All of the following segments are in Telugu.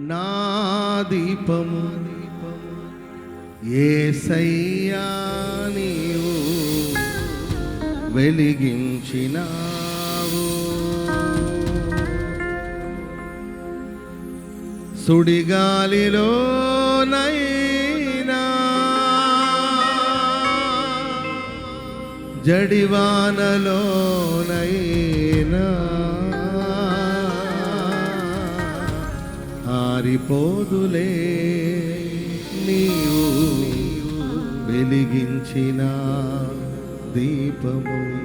నా దీపము. ఏసయ్యా నీవు వెలిగించినావు. సుడిగాలిలో నైనా. జడివానలో సరిపోదులే. నీవు వెలిగించిన దీపము.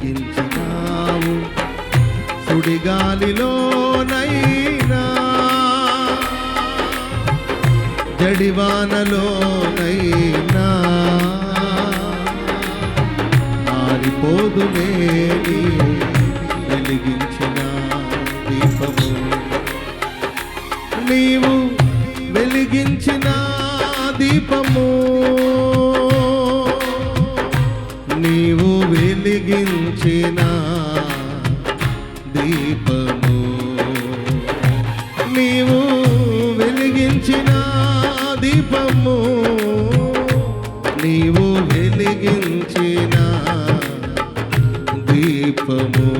వెలిగించినావు సుడిగాలిలోనైనా జడివానలోనైనా. ఆరిపోదులే వెలిగించిన దీపము. నీవు వెలిగించిన దీపము.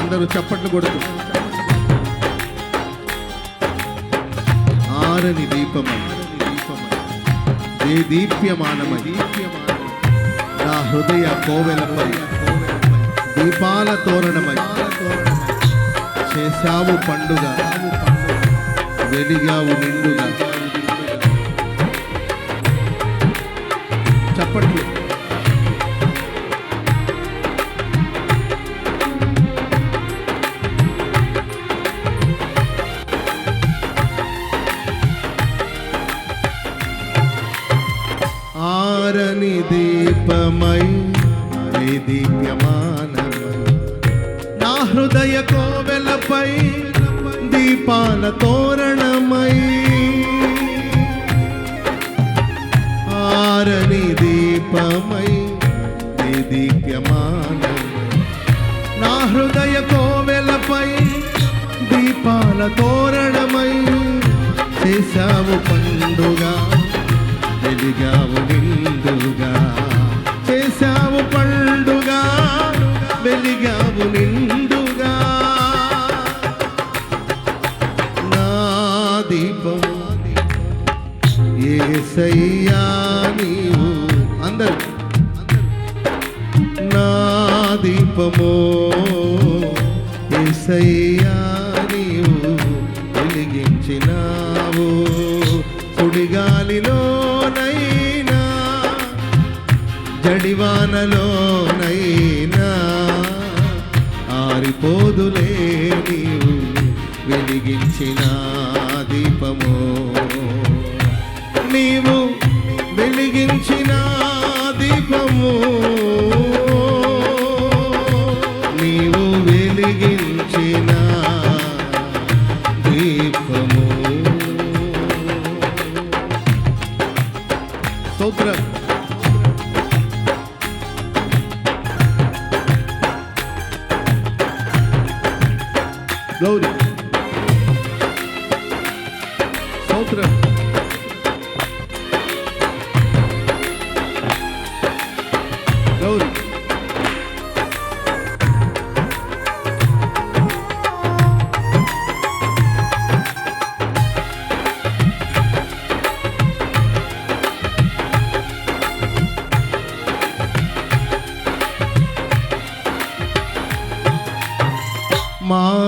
అందరూ చప్పట్లు కొడుతు. ఆరని దీపమై. ఏ దీప్యమానమై. నా హృదయ కోవెలపై. దీపాల తోరణమై. చేశావు పండుగ. వెలిగావు నిండుగా. చెప్పట్లు ఆరని దీపమై ఏ నా హృదయ కోవెలపై దీపాల తోరణ దీపమై ఏ నా హృదయ కోవెలపై దీపాల తోరణమై చేశావు పండుగ వెలిగావు నిండుగా. చేశావు పండుగ వెలిగావు నిండుగా. నా దీపము ఏసయ్యా దీపము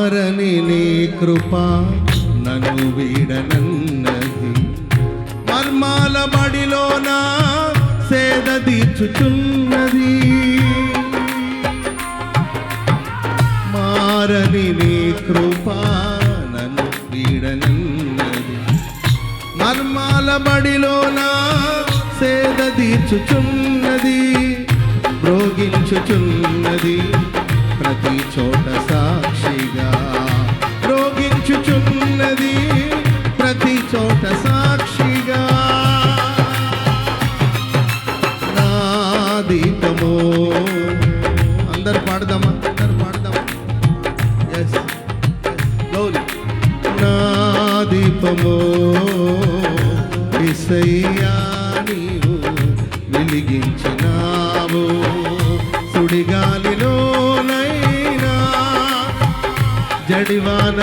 మారని నీ కృప నన్ను వీడనన్నది మర్మాల బడిలోన సేద తీర్చుచున్నది మారని నీ కృప నన్ను వీడనన్నది మర్మాల బడిలోన సేద తీర్చుచున్నది మ్రోగించుచున్నది ప్రతి చోట సా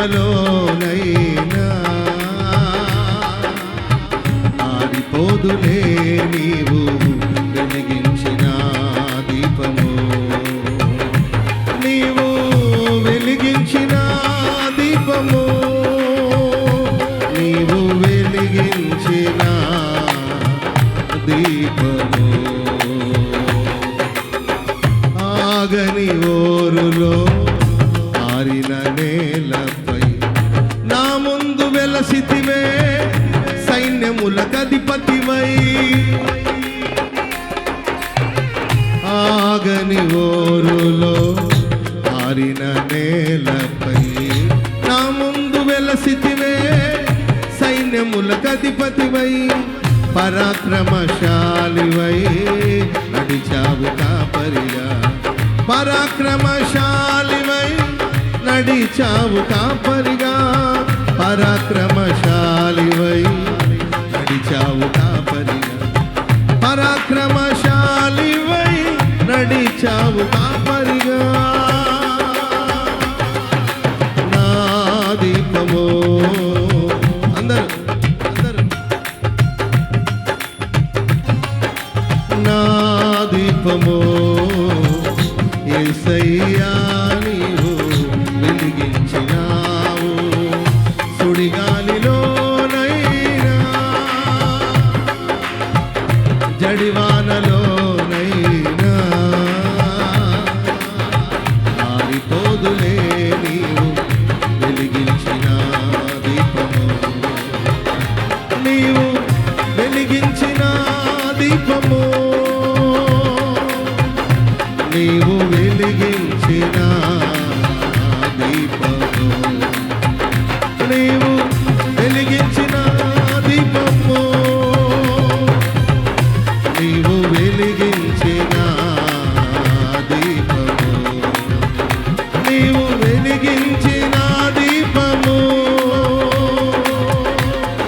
బాధలోనైనా ఆరిపోదులే నీవు పరాక్రమశాలివై నడిచావు కాపరిగా. పరాక్రమశాలివై నడిచావు కాపరిగా. పరాక్రమశాలివై నడిచావు కాపరి జడివానలో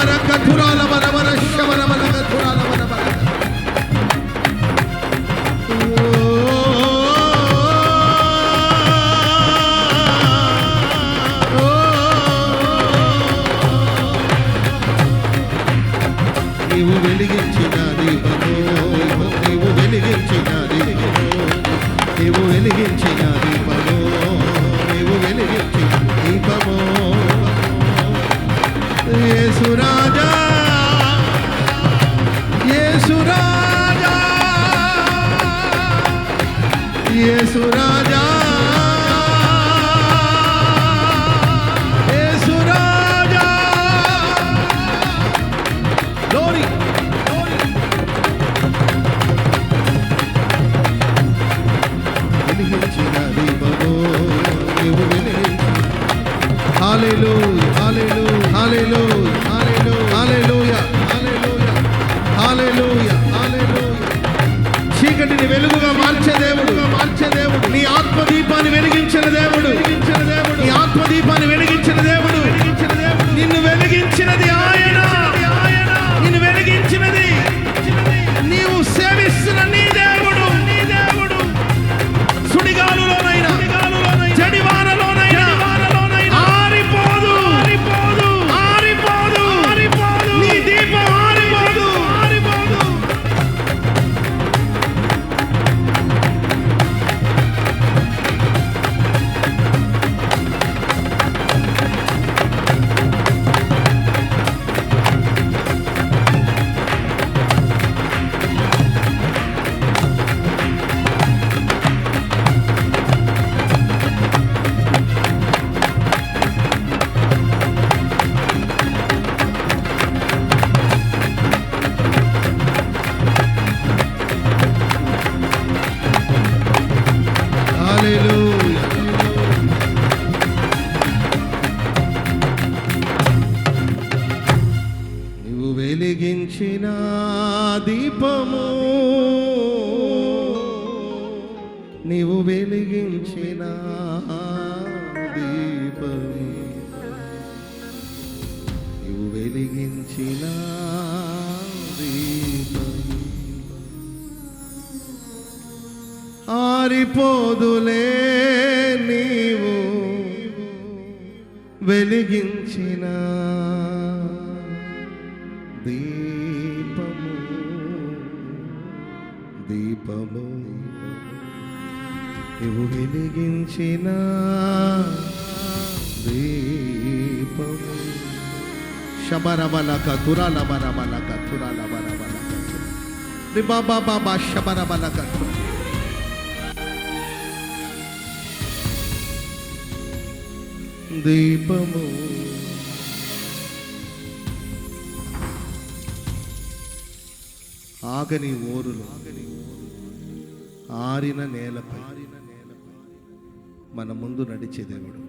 बरकत खुराला వెలిగించిన దీపము దీపము. నీవు వెలిగించిన దీపము. శబరబలక తురలబరబలక తురలబరబలక బాబా బాబా శబరబలక తుర దీపము. ఆగని ఓరులు ఆరిన నేలపై మన ముందు నడిచే దేవుడు.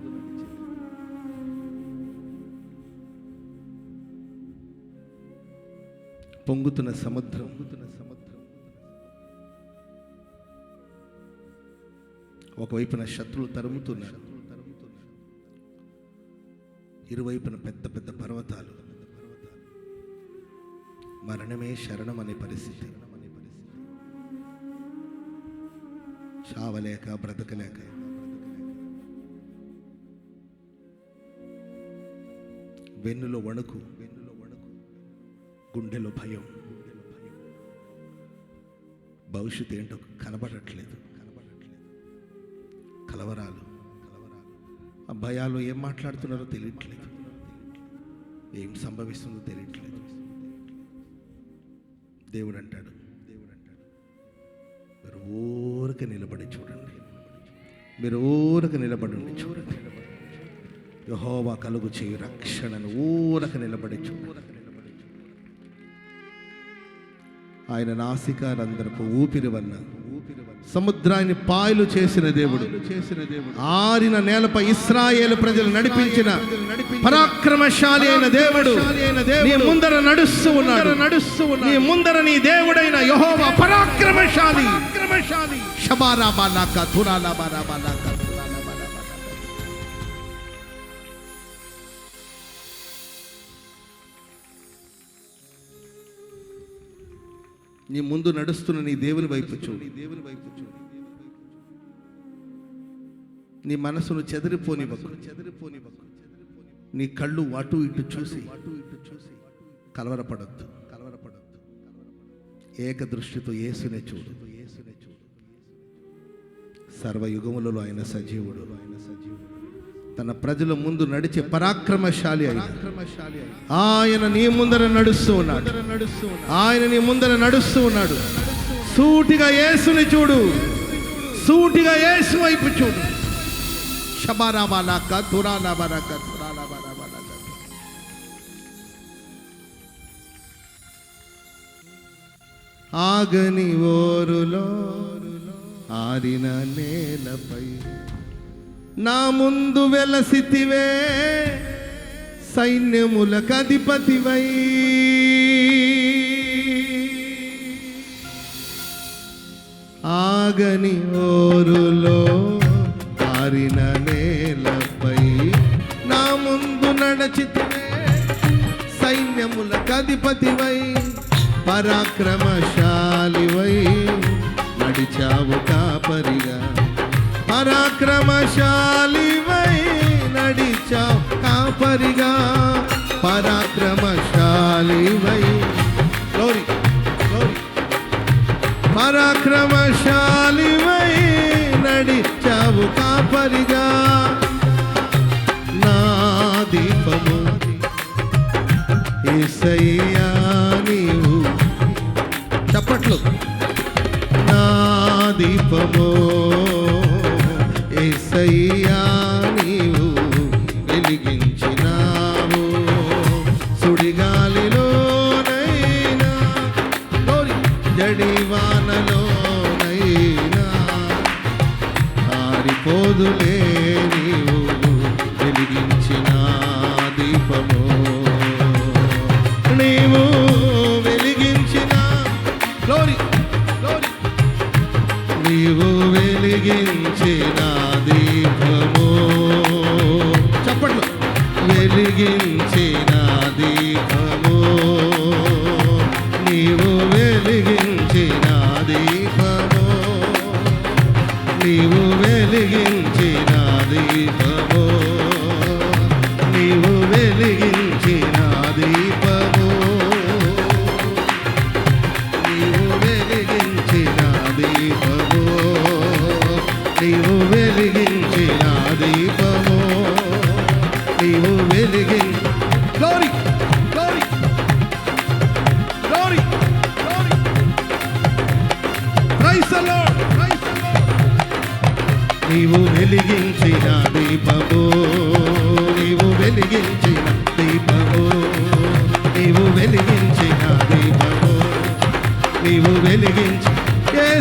పొంగుతున్న సముద్రం సముద్రం ఒకవైపున శత్రులు తరుముతున్నారు ఇరువైపున పెద్ద పెద్ద పర్వతాలు. మరణమే శరణం అనే పరిస్థితి. చావలేక బ్రతకలేక. వెన్నులో వణుకు వెన్నులో వణుకు గుండెలో భయం. గుండెలో భయం భవిష్యత్తు ఏంటో కనబడట్లేదు. కనబడట్లేదు కలవరాలు కలవరాలు. ఆ భయాలు ఏం మాట్లాడుతున్నారో తెలియట్లేదు. ఏం సంభవిస్తుందో తెలియట్లేదు. దేవుడు అంటాడు దేవుడు అంటాడు మీరు ఊరక నిలబడి చూడండి. మీరు ఊరక నిలబడి చూడండి. యహోవా కలుగు చేయు రక్షణను ఊరక నిలబడి చూడండి. ఆయన నాసికారందరపు ఊపిరి వల్ల సముద్రాన్ని పాయలు చేసిన దేవుడు. చేసిన దేవుడు ఆరిన నేలపై ఇస్రాయేల్ ప్రజలు నడిపించిన పరాక్రమశాలి అయిన దేవుడు. నీ ముందర నడుస్తూ ఉన్నాడు. నడుస్తూ నీ ముందర నీ దేవుడైన యహోవా పరాక్రమశాలి. పరాక్రమశాలి. షబారాబాలాక తురాలాబారాబాలాక. నీ ముందు నడుస్తున్న నీ దేవుని వైపు చూడు. దేవుని వైపు చూడు నీ మనసును చెదిరిపోని చెదిరిపోని నీ కళ్ళు అటు ఇటు చూసి అటు ఇటు చూసి కలవరపడద్దు. కలవరపడద్దు ఏక దృష్టితో ఏసునే చూడు. ఏసునే చూడు సర్వయుగములలో ఆయన సజీవుడు ఆయన సజీవుడు. తన ప్రజల ముందు నడిచే పరాక్రమశాలి పరాక్రమశాలి ఆయన నీ ముందర నడుస్తూ ఉన్నాడు. ఆయన నీ ముందర నడుస్తూ ఉన్నాడు. సూటిగా యేసుని చూడు. సూటిగా యేసు వైపు చూడు. షబారాబాలాక దురాలాబాలాక తురాలాబారాబాలాక ఆగని ఓరులో ఆరిన నేలపై నా ముందు వెలసితివే సైన్యములకు అధిపతివై. ఆగని ఓరులో ఆరిన నేలపై నా ముందు నడచితివే సైన్యములకు అధిపతివై పరాక్రమశాలివై నడిచావు కాపరిగా. పరాక్రమశాలివై నడిచావు కాపరిగా పరాక్రమశాలివై గ్లోరీ పరాక్రమశాలివై నడిచావు కాపరిగా నా దీపము ఏసయ్యా నీవు చప్పట్లు నా దీపమో ఏసయ్యా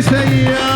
ఏసయ్యా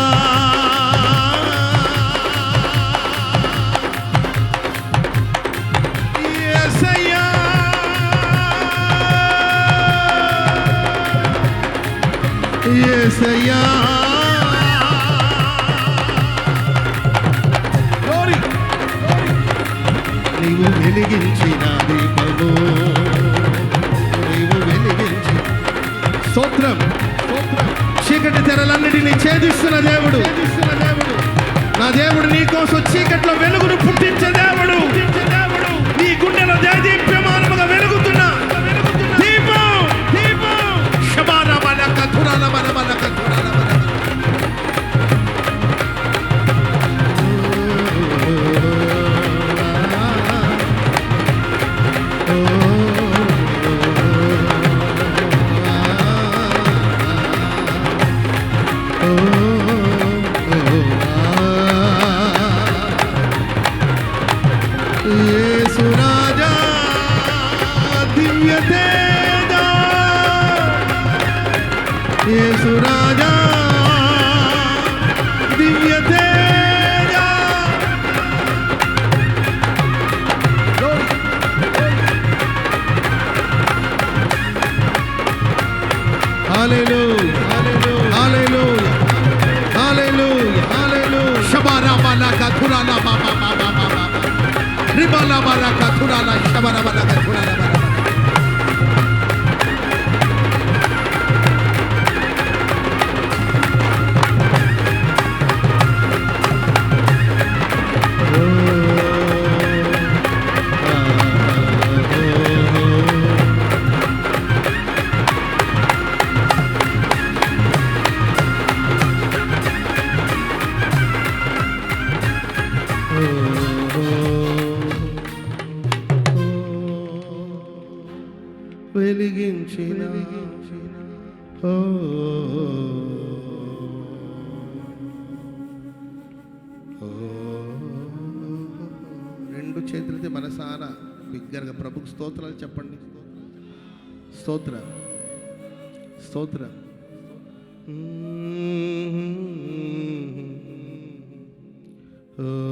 వెలిగించిన. రెండు చేతులతో మనసారా బిగ్గరగా ప్రభుకు స్తోత్రాలు చెప్పండి. స్తోత్ర. స్తోత్ర. ఓ.